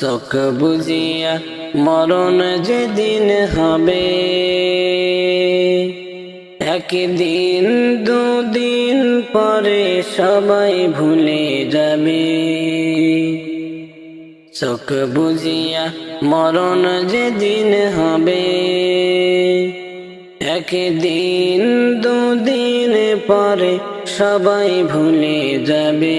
চোখ বুঝিয়া মরণ যেদিন হবে। একদিন, দুদিন পরে সবাই ভুলে যাবে। চোখ বুঝিয়া মরণ যেদিন হবে। একদিন, দুদিন পরে সবাই ভুলে যাবে।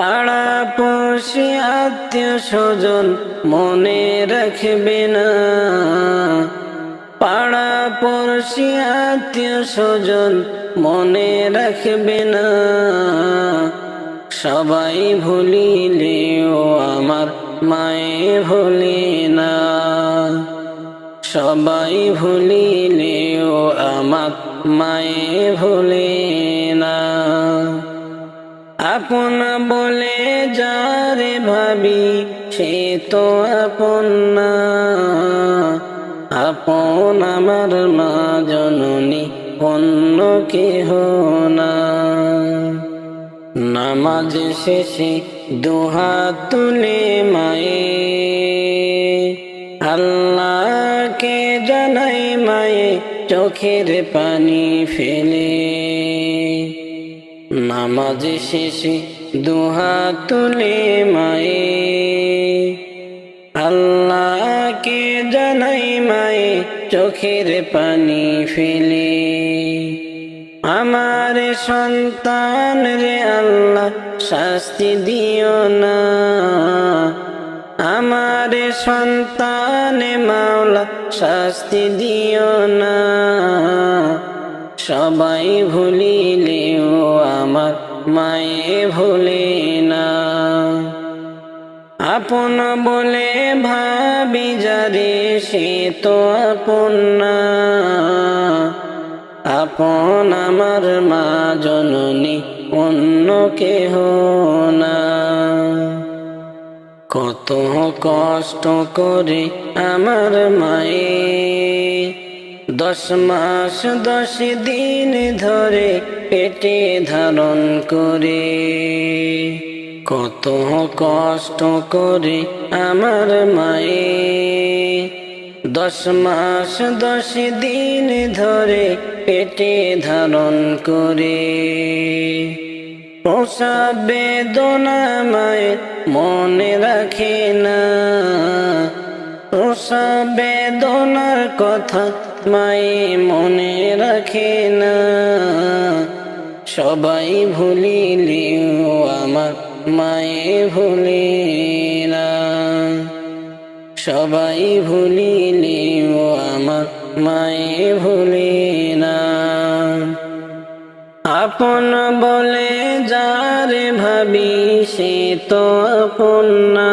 পাড়া পড়শি আত্মীয় স্বজন মনে রাখবে না। পাড়া পড়শি আত্মীয় স্বজন মনে রাখবে না। সবাই ভুলিলেও আমার মায়ে ভুলি না। সবাই ভুলিলেও আমার মায়ে ভুলে না। আপন বলে যারে ভাবি, সে তো আপন আপন আমার মা জননী, অন্য কেহ না। নামাজ শেষে দুহাত তুলে মায়ে, আল্লাহকে জানাই মায়ে, চোখের পানি ফেলে। নামাজ শেষে দুহাত তুলে মায়ে। আল্লাহকে জানাই মায়ে, চোখের পানি ফেলে। আমার সন্তান রে আল্লাহ, শাস্তি দিও না। আমার সন্তান মাওলা, শাস্তি দিও না। সবাই ভুলিলেও আমার মায়ে ভুলে না। আপন বলে ভাবি যারে, সে তো আপন না। আপন আমার মা জননী, অন্য কেহ না। কত কষ্ট করে আমার মায়ে দশ মাস, দশ দিন ধরে পেটে ধারণ করে। কত কষ্ট করে আমার মায়ে। দশ মাস, দশ দিন ধরে পেটে ধারণ করে। প্রসাব বেদনা মায়ের মনে রাখে না। বেদনার কথা মায়ে মনে রাখে না। সবাই ভুলিলেও আমার মায়ে ভুলে না। সবাই ভুলিলেও আমার মায়ে ভুলে না। আপন বলে যারে ভাবি সে তো আপন না।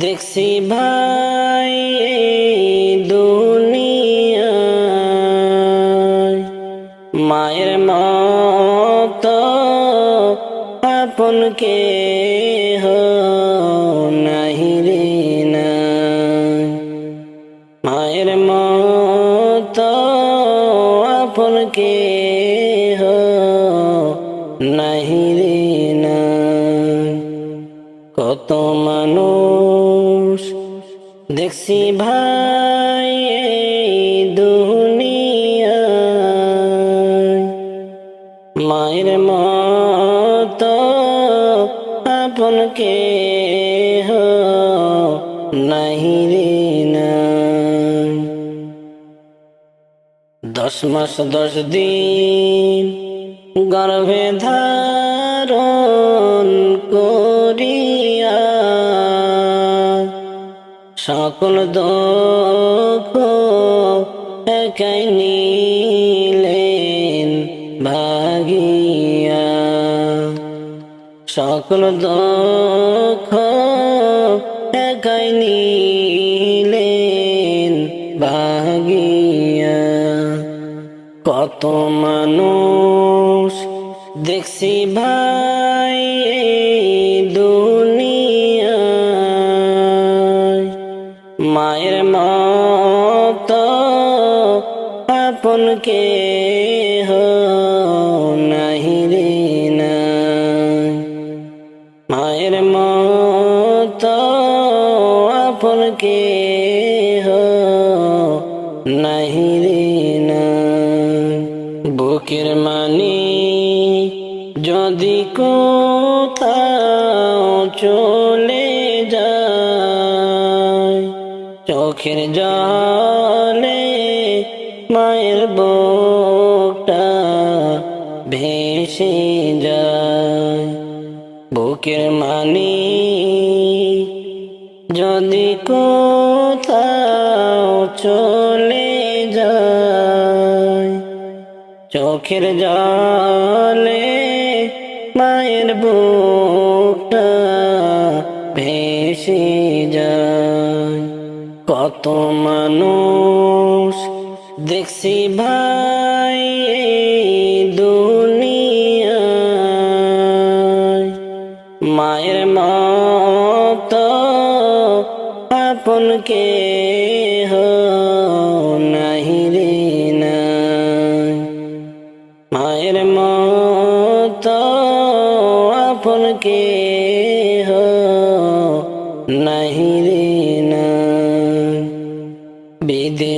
দেখছি ভাই দুনিয়া মায়ের মত আপন কে নাহি রে না মায়ের মানুষ। দেখছি ভাই এই দুনিয়ায়। মায়ের মত আপন কে নাহি দশ মাস দশ দিন গর্ভে ধারণ সকল দুঃখ একাই ভাগিয়া। সকল দুঃখ একাই নিলেন ভাগিয়া। কত মানুষ দেখছি ভাই মায়ের মত আপনকে নাহি রে নাই মায়ের মত আপনকে নাহি রে না। বুকের মানি চোখের জলে মায়ের বুকটা ভেসে যায়। বুকের মানি যদি কোথাও চলে যায়, চোখের জলে মায়ের বুকটা ভেসে যায়। কত মানুষ দেখছি ভাই দুনিয়া মায়ের মত আপনকে নাহি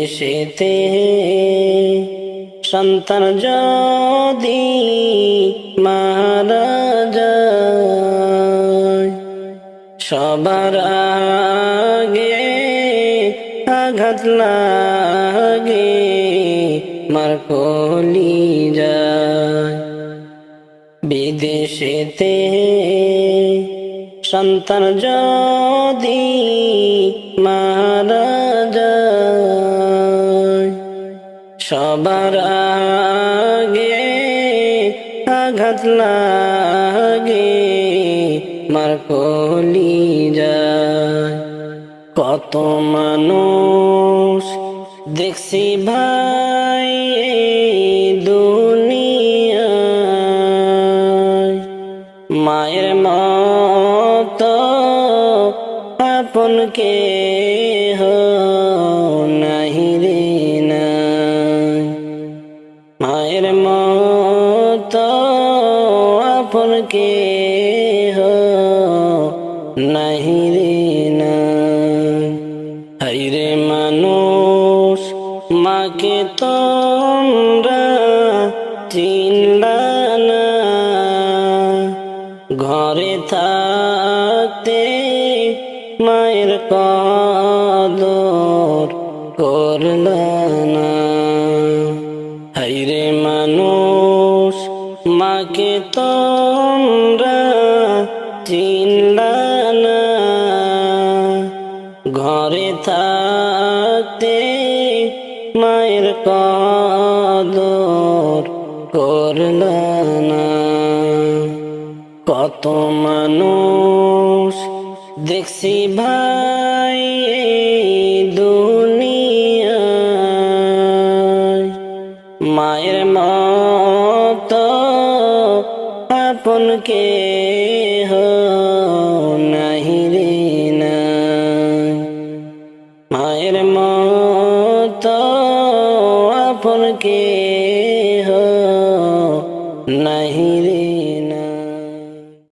বিদেশেতে সন্তান যদি যায়, সবার আগে আঘাত লাগে, মার কলি যায়। বিদেশেতে সন্তান যদি মারা সবার আগে আঘাত লাগে, মার কলি যায়। কত মানুষ দেখছি ভাই এই দুনিয়ায়। মায়ের মত আপনকে নাহি আপনকে নাহি রে নাই হাইরে মানুষ মাকে তোমরা চিনলা না ঘরে থাকতে মায়ের কদর করলা না হাইরে মানুষ মাকে তোমরা কদর করলা না। কত মানুষ দেখছি ভাই এই দুনিয়ায়। মায়ের মত আপনকে নাহি